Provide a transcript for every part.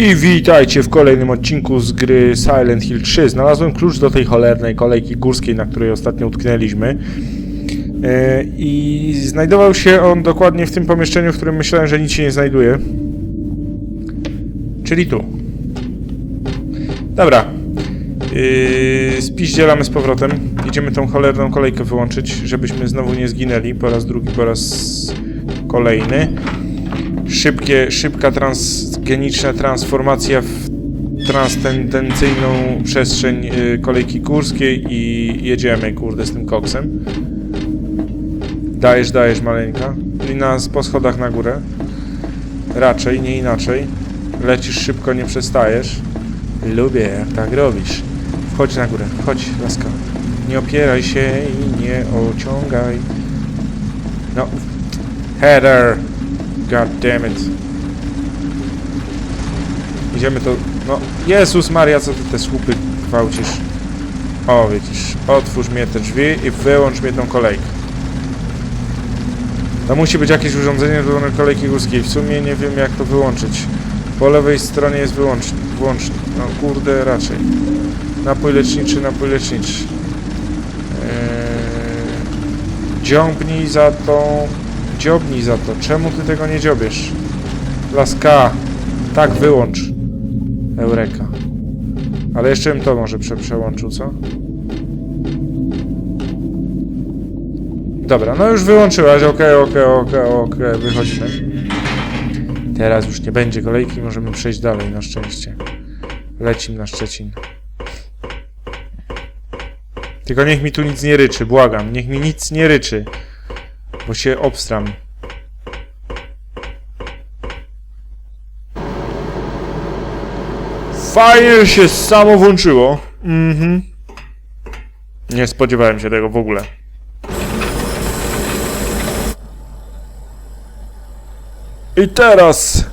I witajcie w kolejnym odcinku z gry Silent Hill 3. Znalazłem klucz do tej cholernej kolejki górskiej, na której ostatnio utknęliśmy. E, I znajdował się on dokładnie w tym pomieszczeniu, w którym myślałem, że nic się nie znajduje. Czyli tu. Dobra. Yy, spiździelamy z powrotem. Idziemy tą cholerną kolejkę wyłączyć, żebyśmy znowu nie zginęli po raz drugi, po raz kolejny. Szybkie, szybka transgeniczna transformacja w transtendencyjną przestrzeń yy, kolejki górskiej i jedziemy, kurde, z tym koksem. Dajesz, dajesz, maleńka. I na, po schodach na górę. Raczej, nie inaczej. Lecisz szybko, nie przestajesz. Lubię, jak tak robisz. Wchodź na górę, chodź, laska. Nie opieraj się i nie ociągaj. No. Header! God damn it. Idziemy to... No, Jezus Maria, co ty te słupy gwałcisz? O, widzisz. Otwórz mnie te drzwi i wyłącz mnie tą kolejkę. To musi być jakieś urządzenie do kolejki górskiej. W sumie nie wiem, jak to wyłączyć. Po lewej stronie jest wyłącznik. Włącznik. No kurde, raczej. Napój leczniczy, napój leczniczy. Eee, za tą... Dziobnij za to. Czemu ty tego nie dziobiesz? Laska. Tak, wyłącz. Eureka. Ale jeszcze bym to może prze przełączył, co? Dobra, no już wyłączyłaś. Okej, okej, okej, okej. Wychodźmy. Teraz już nie będzie kolejki, możemy przejść dalej, na szczęście. Lecim na Szczecin. Tylko niech mi tu nic nie ryczy, błagam. Niech mi nic nie ryczy. Bo się obstram. Fajnie się samo włączyło. Mhm. Nie spodziewałem się tego w ogóle. I teraz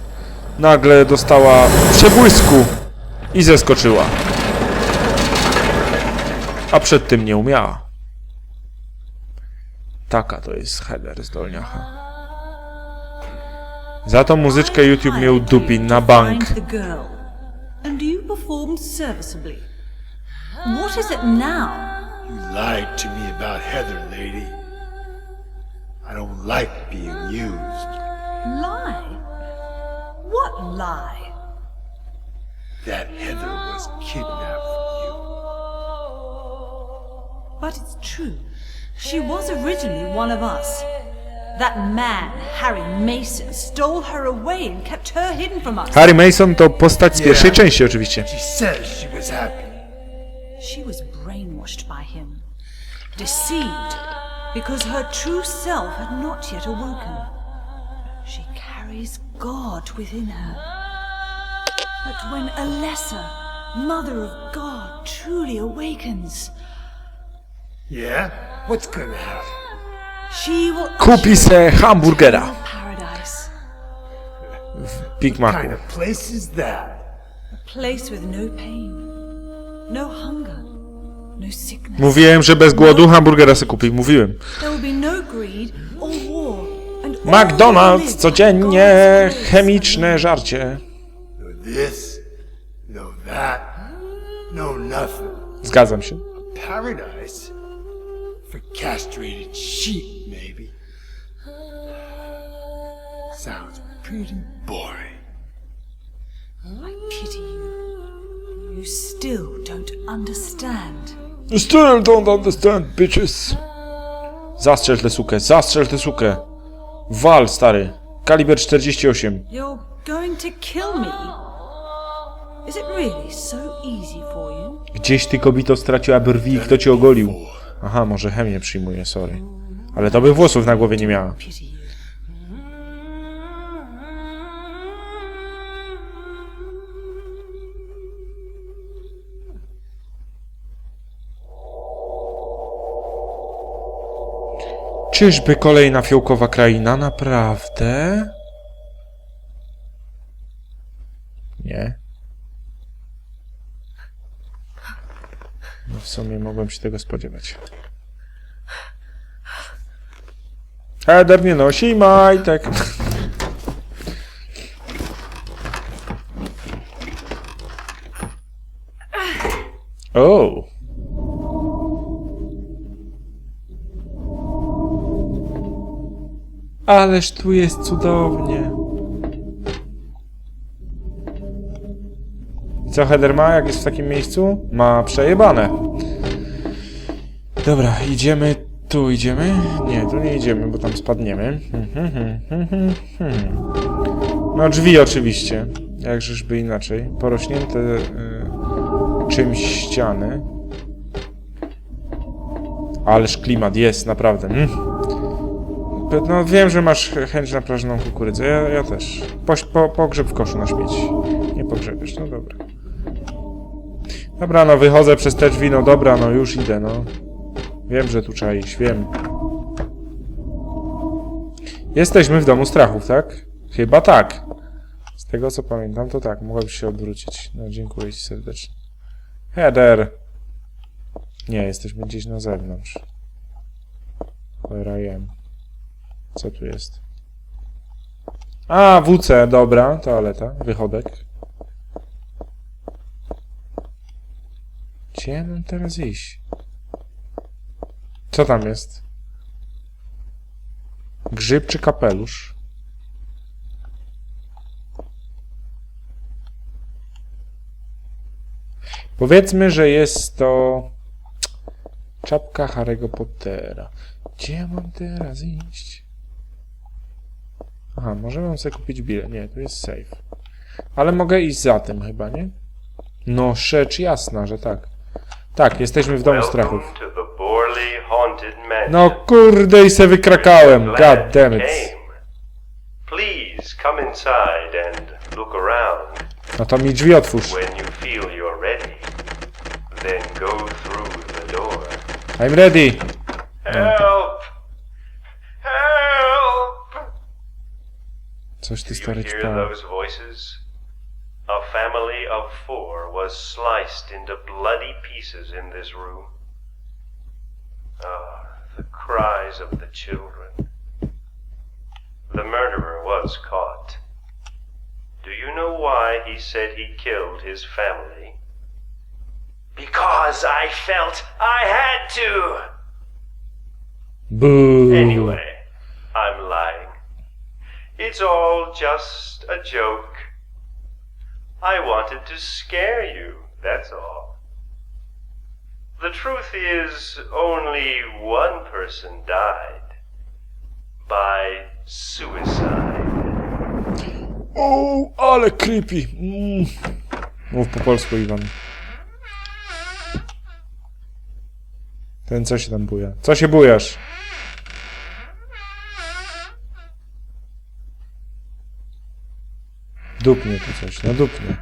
nagle dostała przebłysku i zeskoczyła. A przed tym nie umiała. Taka to jest header z Dolniacha. Za tą muzyczkę YouTube mnie udupi na bank. The girl, and you performed serviceably. What is it now? You lied to me about Heather, lady. I don't like being used. Lie? What lie? That Heather was kidnapped from you. But it's true. She was originally one of us. That man, Harry Mason, stole her away and kept her hidden from us. Harry Mason to postać z pierwszej Yeah. części oczywiście. She says she was happy. She was brainwashed by him, deceived, because her true self had not yet awoken. She carries God within her. But when a lesser, Mother of God, truly awakens, Yeah? What's gonna happen? she will Kupi se hamburgera. paradise, Big What Macu. kind of place is that? a place with no pain, no hunger, no sickness. Mówiłem, że bez głodu hamburgera se kupi. Mówiłem. There will be no greed or war, and all will McDonald's live codziennie chemiczne żarcie. No this, no that, no nothing. Zgadzam się. Paradise? Castrated sheep, maybe. Sounds pretty boring. I pity you. You still don't understand. Still don't understand, bitches. Zastrzel tę sukę, zastrzel tę sukę. Wal, stary. Kaliber 48. You're going to kill me. Is it really so easy for you? Gdzieś ty kobito straciła brwi i kto ci ogolił? Aha, może chemię przyjmuje, sorry. Ale to by włosów na głowie nie miała. Czyżby kolejna fiołkowa kraina? Naprawdę? Nie. No w sumie mogłem się tego spodziewać. Eder nie nosi majtek. Oh. Ależ tu jest cudownie. Co Heather ma, jak jest w takim miejscu? Ma przejebane. Dobra, idziemy. Tu idziemy? Nie, tu nie idziemy, bo tam spadniemy. No drzwi oczywiście. Jakżeżby inaczej. Porośnięte y, czymś ściany. Ależ klimat jest, naprawdę. No wiem, że masz ch- chęć na prażoną kukurydzę. Ja, ja też. Poś, po, pogrzeb w koszu na śmieci. Nie pogrzebiesz, no dobra. Dobra, no wychodzę przez te drzwi, no dobra, no już idę, no. Wiem, że tu trzeba iść, wiem. Jesteśmy w domu strachów, tak? Chyba tak. Z tego co pamiętam, to tak, mogłabyś się odwrócić. No dziękuję ci serdecznie. Header! Nie, jesteśmy gdzieś na zewnątrz. Where I am. Co tu jest? A, WC, dobra, toaleta, wychodek. Gdzie ja mam teraz iść? Co tam jest? Grzyb czy kapelusz? Powiedzmy, że jest to czapka Harry'ego Pottera. Gdzie ja mam teraz iść? Aha, może mam sobie kupić bilet. Nie, tu jest safe. Ale mogę iść za tym chyba, nie? No, rzecz jasna, że tak. Tak, jesteśmy w domu strachów. No kurde i se wykrakałem. God damn it. Please come inside and look around. No to mi drzwi otwórz. When you feel you're ready, then go through the door. I'm ready. Help! Help! Coś ty stary hear family of four was sliced into bloody pieces in this room. Ah, the cries of the children. The murderer was caught. Do you know why he said he killed his family? Because I felt I had to! Boo. Anyway, I'm lying. It's all just a joke. I wanted to scare you, that's all. The truth is, only one person died. By suicide. O, ale creepy. Mm. Mów po polsku, Iwan. Ten co się tam buja? Co się bujasz? Dupnie tu coś, no dupnie.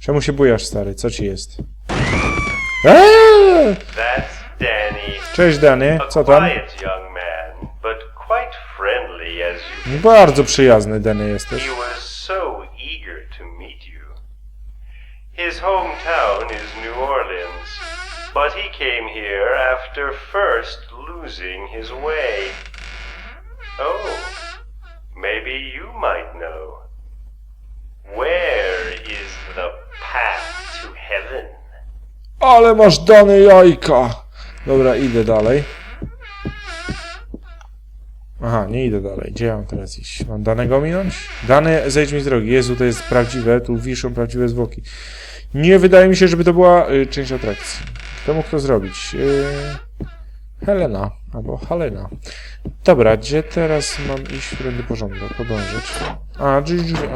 Czemu się bujasz, stary? Co ci jest? Eee! That's Danny. Cześć, Dany. A Co tam? quiet young man, but quite friendly as you Bardzo przyjazny, Dany jesteś. He was so eager to meet you. His hometown is New Orleans, but he came here after first losing his way. Oh, maybe you might know. Where is the path to heaven? Ale masz dane jajka! Dobra, idę dalej. Aha, nie idę dalej. Gdzie mam teraz iść? Mam danego minąć? Dane, zejdź mi z drogi. Jezu, to jest prawdziwe. Tu wiszą prawdziwe zwłoki. Nie wydaje mi się, żeby to była y, część atrakcji. Kto mógł to zrobić? Y, Helena. Albo Halena. Dobra, gdzie teraz mam iść? Podążyć. A.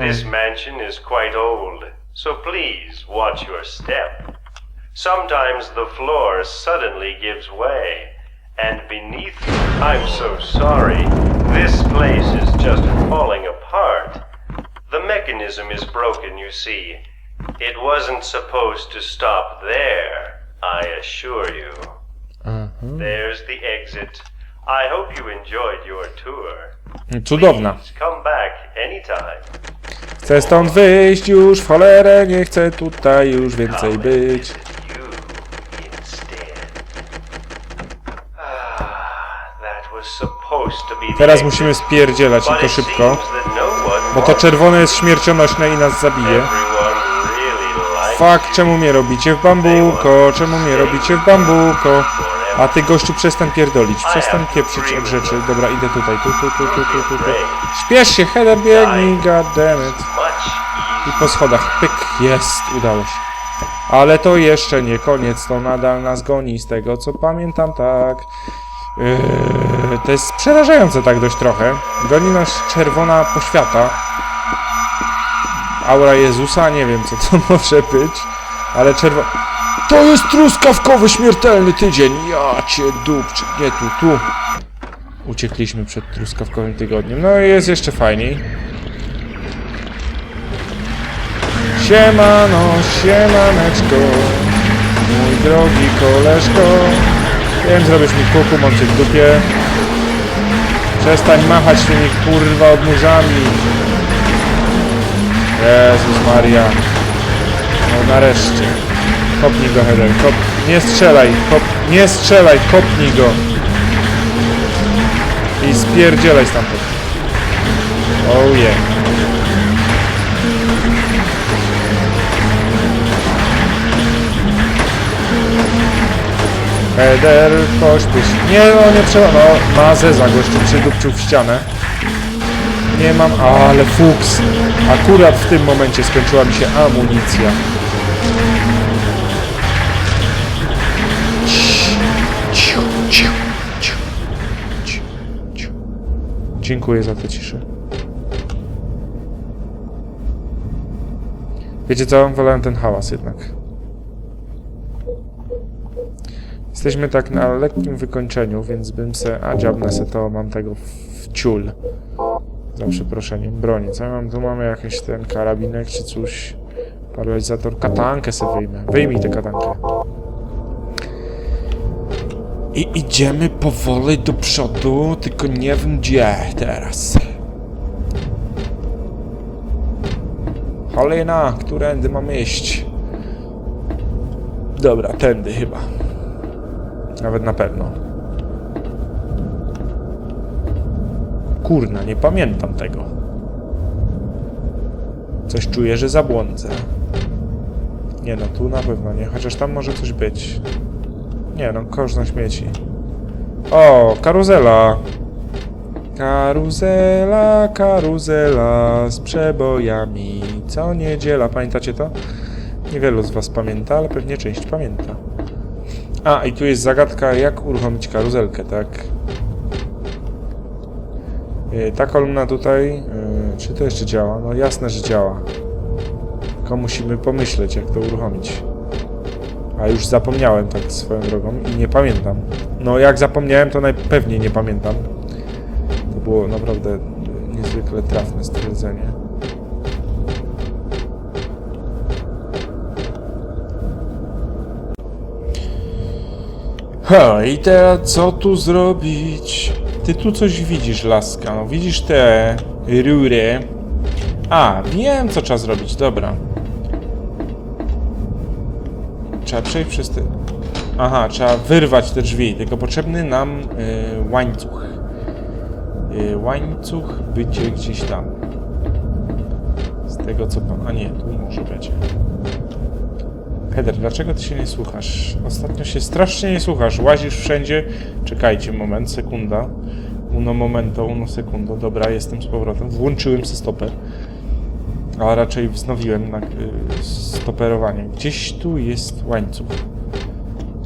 This mansion is quite old, so please watch your step. Sometimes the floor suddenly gives way, and beneath I'm so sorry, this place is just falling apart. The mechanism is broken, you see. It wasn't supposed to stop there, I assure you. There's the exit. I hope you enjoyed your tour. Cudowna. Please come back anytime. Chcę stąd wyjść już w cholerę, nie chcę tutaj już więcej być. You instead. Ah, that was supposed to be the Teraz exit, musimy spierdzielać i but to it szybko, seems that no one bo to wants czerwone jest śmiercionośne i nas zabije. Everyone really likes fuck, czemu mnie robicie w bambuko? Czemu mnie robicie w bambuko? A ty gościu przestań pierdolić, przestań pieprzyć od rzeczy. Dobra, idę tutaj, tu, tu, tu, tu, tu, tu, tu. Śpiesz się, Heather, biegnij, goddammit. I po schodach, pyk, jest, udało się. Ale to jeszcze nie koniec, to nadal nas goni z tego, co pamiętam, tak. Yy, to jest przerażające tak dość trochę. Goni nas czerwona poświata. Aura Jezusa, nie wiem co to może być, ale czerwona... To jest truskawkowy śmiertelny tydzień! Ja cię dupczę. Nie tu, tu. Uciekliśmy przed truskawkowym tygodniem. No i jest jeszcze fajniej. Siemano, siemaneczko Mój drogi koleżko Wiem, zrobisz mi kuku, mam cię w dupie Przestań machać tymi kurwa odmurzami Jezus Maria No nareszcie Kopnij go, Heather, kop... Nie strzelaj, kop... Nie strzelaj, kopnij go I spierdzielaj stamtąd Oh yeah Header, pośpiesz. Nie, no nie trzeba. No, ma zeza gościu przydupczył w ścianę. Nie mam, ale fuks. Akurat w tym momencie skończyła mi się amunicja. Dziękuję za tę ciszę. Wiecie co? Wolałem ten hałas jednak. Jesteśmy tak na lekkim wykończeniu, więc bym se... A, dziabnę se to, mam tego w ciul. Za przeproszeniem. Broni. Co mam? Tu mamy jakiś ten karabinek czy coś. Paralizator. Katankę se wyjmę. Wyjmij tę katankę. I idziemy powoli do przodu, tylko nie wiem gdzie teraz. Cholina, którędy mamy iść? Dobra, tędy chyba. Nawet na pewno. Kurna, nie pamiętam tego. Coś czuję, że zabłądzę. Nie no, tu na pewno nie, chociaż tam może coś być. Nie no, kosz na śmieci. O, karuzela! Karuzela, karuzela z przebojami. Co niedziela, pamiętacie to? Niewielu z was pamięta, ale pewnie część pamięta. A, i tu jest zagadka, jak uruchomić karuzelkę, tak? Yy, ta kolumna tutaj, yy, czy to jeszcze działa? No jasne, że działa. Tylko musimy pomyśleć, jak to uruchomić. A już zapomniałem tak swoją drogą i nie pamiętam. No jak zapomniałem, to najpewniej nie pamiętam. To było naprawdę niezwykle trafne stwierdzenie. Ha, i teraz co tu zrobić? Ty tu coś widzisz, laska. No widzisz te rury. A, wiem co trzeba zrobić, dobra. Trzeba przejść przez te... Aha, trzeba wyrwać te drzwi, tylko potrzebny nam y, łańcuch. Y, łańcuch będzie gdzieś tam. Z tego co pan... A nie, tu może będzie. Heather, dlaczego ty się nie słuchasz? Ostatnio się strasznie nie słuchasz. Łazisz wszędzie. Czekajcie, moment, sekunda. Uno momento, uno sekundo. Dobra, jestem z powrotem. Włączyłem sobie stopę. A raczej wznowiłem na, y, stoperowanie. Gdzieś tu jest łańcuch.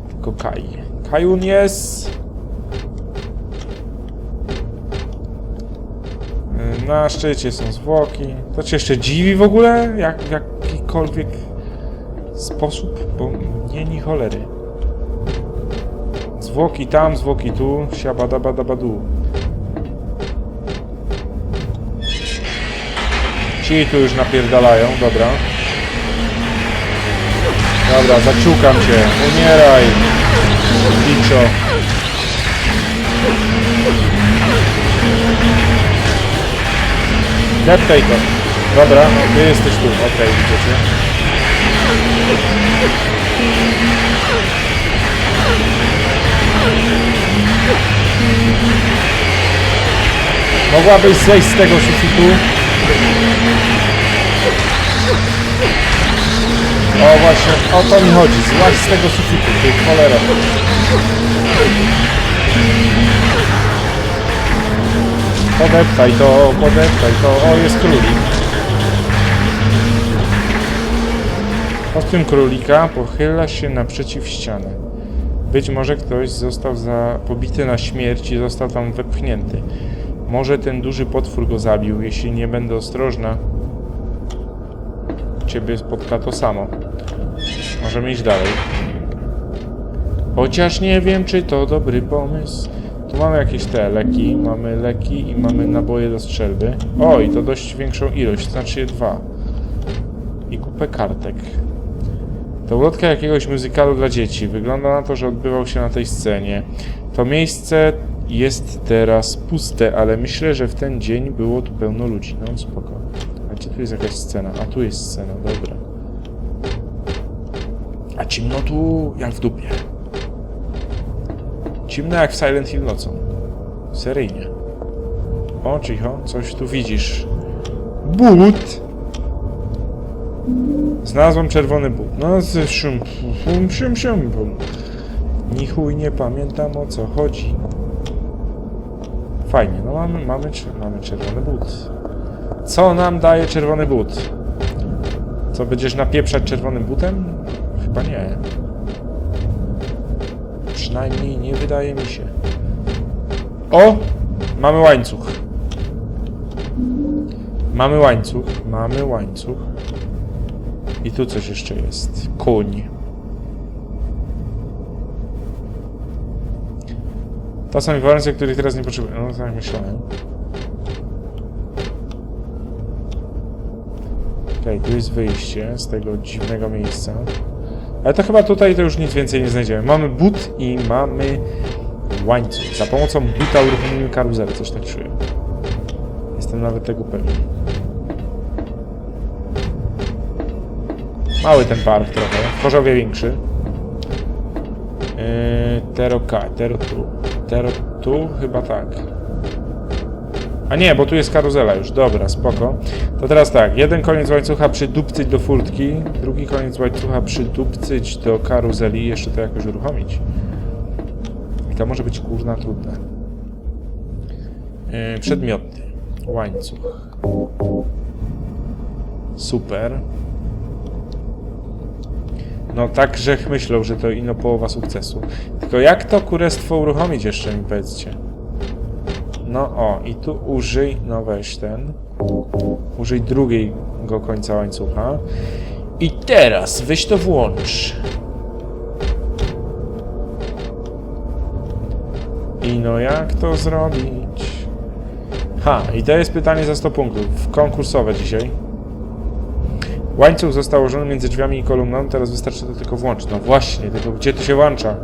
Tylko Kai. Kajun jest! Y, Na szczycie są zwłoki. To cię jeszcze dziwi w ogóle? Jak, w jakikolwiek sposób, bo nie ni cholery. Zwłoki tam, zwłoki tu, siabadabadabadu. Ci tu już napierdalają, dobra. Dobra, zaciukam cię, umieraj, biczo. Deptaj to. Dobra, ty jesteś tu, okej, widzicie. Mogłabyś zejść z tego sufitu? O właśnie, o to mi chodzi. Złaź z tego sufitu, ty cholera. Podeptaj to, podeptaj to. O, jest królik. Kostium królika pochyla się naprzeciw ściany. Być może ktoś został za, pobity na śmierć i został tam wepchnięty. Może ten duży potwór go zabił. Jeśli nie będę ostrożna, ciebie spotka to samo. Możemy iść dalej. Chociaż nie wiem, czy to dobry pomysł. Tu mamy jakieś te leki, mamy leki i mamy naboje do strzelby. O, i to dość większą ilość, znaczy dwa. I kupę kartek. To ulotka jakiegoś muzykalu dla dzieci. Wygląda na to, że odbywał się na tej scenie. To miejsce jest teraz puste, ale myślę, że w ten dzień było tu pełno ludzi. No spoko. A gdzie tu jest jakaś scena? A tu jest scena, dobra. A ciemno tu jak w dupie. Ciemno jak w Silent Hill nocą. Seryjnie. O, cicho, coś tu widzisz. But! Znalazłem czerwony but. No, z szum, szum, szum, szum, bum. Ni chuj nie pamiętam o co chodzi. Fajnie, no mamy, mamy, mamy czerwony but. Co nam daje czerwony but? Co, będziesz napieprzać czerwonym butem? Chyba nie. Przynajmniej nie wydaje mi się. O! Mamy łańcuch. Mamy łańcuch, mamy łańcuch. I tu coś jeszcze jest. Koń. To są informacje, których teraz nie potrzebuję. No tak myślałem. Okej, tu jest wyjście z tego dziwnego miejsca. Ale to chyba tutaj to już nic więcej nie znajdziemy. Mamy but i mamy łańcuch. Za pomocą buta uruchomimy karuzelę, coś tak czuję. Jestem nawet tego pewien. Mały ten park trochę, w większy. Yy, tero K, Tero tu. Tero tu? Chyba tak. A nie, bo tu jest karuzela już. Dobra, spoko. To teraz tak, jeden koniec łańcucha przydupcyć do furtki, drugi koniec łańcucha przydupcyć do karuzeli i jeszcze to jakoś uruchomić. I to może być kurna trudne. Yy, przedmioty. Łańcuch. Super. No tak Grzech myślał, że to ino połowa sukcesu. Tylko jak to kurestwo uruchomić jeszcze mi powiedzcie? No o, i tu użyj, no weź ten. Użyj drugiego końca łańcucha. I teraz weź to włącz. I no jak to zrobić? Ha, i to jest pytanie za 100 punktów. Konkursowe dzisiaj. Łańcuch został ułożony między drzwiami i kolumną, teraz wystarczy to tylko włączyć. No właśnie, tylko gdzie to się włącza?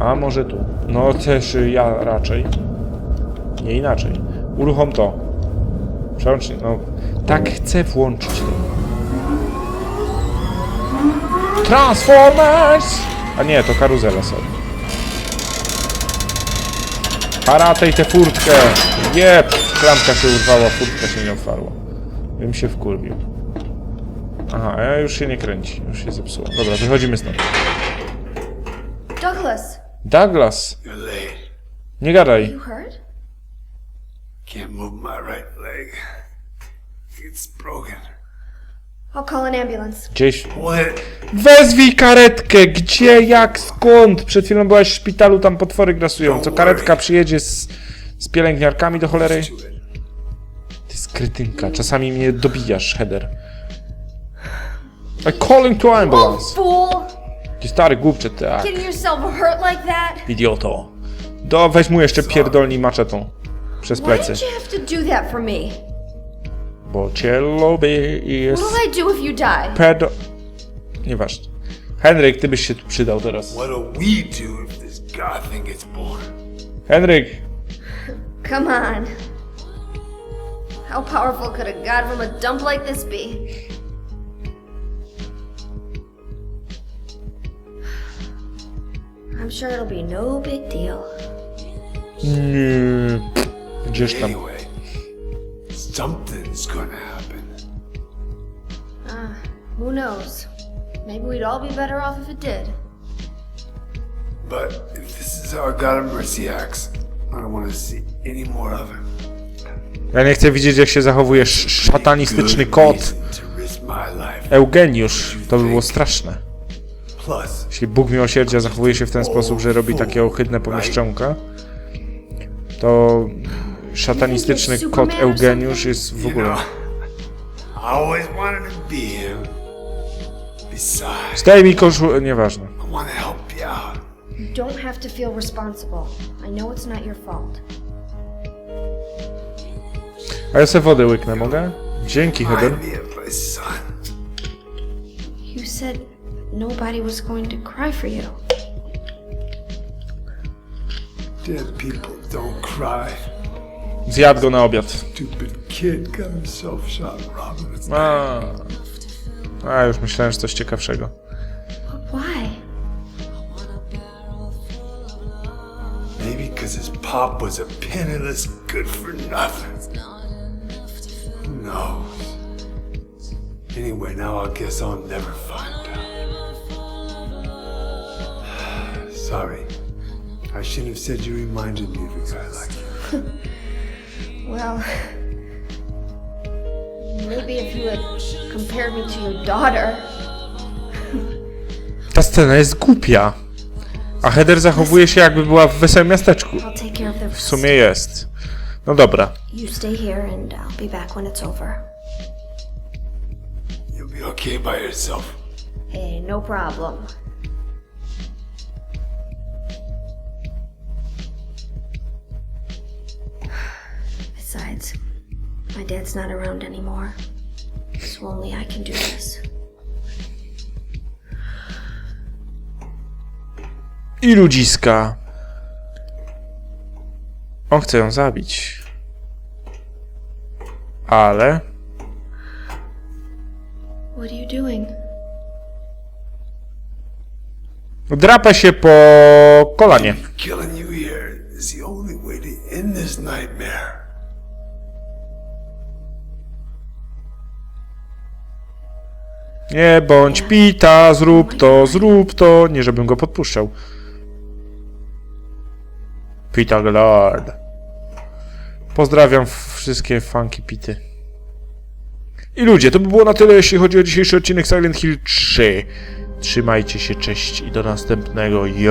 A może tu? No też ja raczej. Nie inaczej. Uruchom to. Przełącznik, no. Tak chcę włączyć to. Transformers! A nie, to karuzela sobie. Paratej tę furtkę! Jeb! Klamka się urwała, furtka się nie otwarła. Bym się wkurwił. Aha, a już się nie kręci, już się zepsuło. Dobra, wychodzimy stąd. Douglas, Douglas! Nie gadaj. you hurt? Can't move my right leg. It's broken. I'll call an ambulance. Gdzieś... What? Wezwij karetkę! Gdzie, jak, skąd? Przed chwilą byłaś w szpitalu, tam potwory grasują. Co karetka przyjedzie z, z pielęgniarkami do cholery? It. Ty skrytynka, czasami mnie dobijasz, header. I calling to ambulance. Fool! Ty stary głupcze, tak. Getting yourself hurt like that? Idioto. Do, weź mu jeszcze pierdolni maczetą. Przez Why plecy. did you have to do that for me? Bo cię lubię i jest What'll I do if you die? pedo... Nieważne. Henryk, ty byś się tu przydał teraz. What'll we do if this god thing gets born? Henryk! Come on. How powerful could a god from a dump like this be? I'm sure it'll be no big deal. Nie. Gdzież tam? Anyway, something's gonna happen. Who knows? Maybe we'd all be better off if it did. But if this is how I got a mercy axe, I don't want to see any more of him. Ja nie chcę widzieć, jak się zachowuje sz- szatanistyczny kot reason to risk my life. Eugeniusz. To by było straszne. Jeśli Bóg miłosierdzia zachowuje się w ten sposób, że robi takie ohydne pomieszczonka, to szatanistyczny kot Eugeniusz jest w ogóle... Zdaj mi koszul... Nieważne. I want to help you out. You don't have to feel responsible. I know it's not your fault. A ja sobie wodę łyknę, mogę? Dzięki, Heather. You said nobody was going to cry for you. Dead people don't cry. Zjadł go na obiad. Stupid kid got himself shot robbing his A, A już myślałem, że coś ciekawszego. Why? Maybe because his pop was a penniless good for nothing. Who knows? Anyway, now I guess I'll never find out. Sorry. I shouldn't have said you reminded me of a guy like you. Well, maybe if you had compared me to your daughter. Ta scena jest głupia. A Heather zachowuje się jakby była w wesołym miasteczku. I'll take care of the W rest. sumie jest. No dobra. You stay here and I'll be back when it's over. You'll be okay by yourself. Hey, no problem. Besides, my dad's not around anymore. So only I can do this. I ludziska. On chce ją zabić. Ale... What are you doing? Drapę się po kolanie. Killing you here is the only way to end this nightmare. Nie bądź pita, zrób to, zrób to. Nie, żebym go podpuszczał. Pita Glard. Pozdrawiam wszystkie funky pity. I ludzie, to by było na tyle, jeśli chodzi o dzisiejszy odcinek Silent Hill 3. Trzymajcie się, cześć i do następnego. Yo!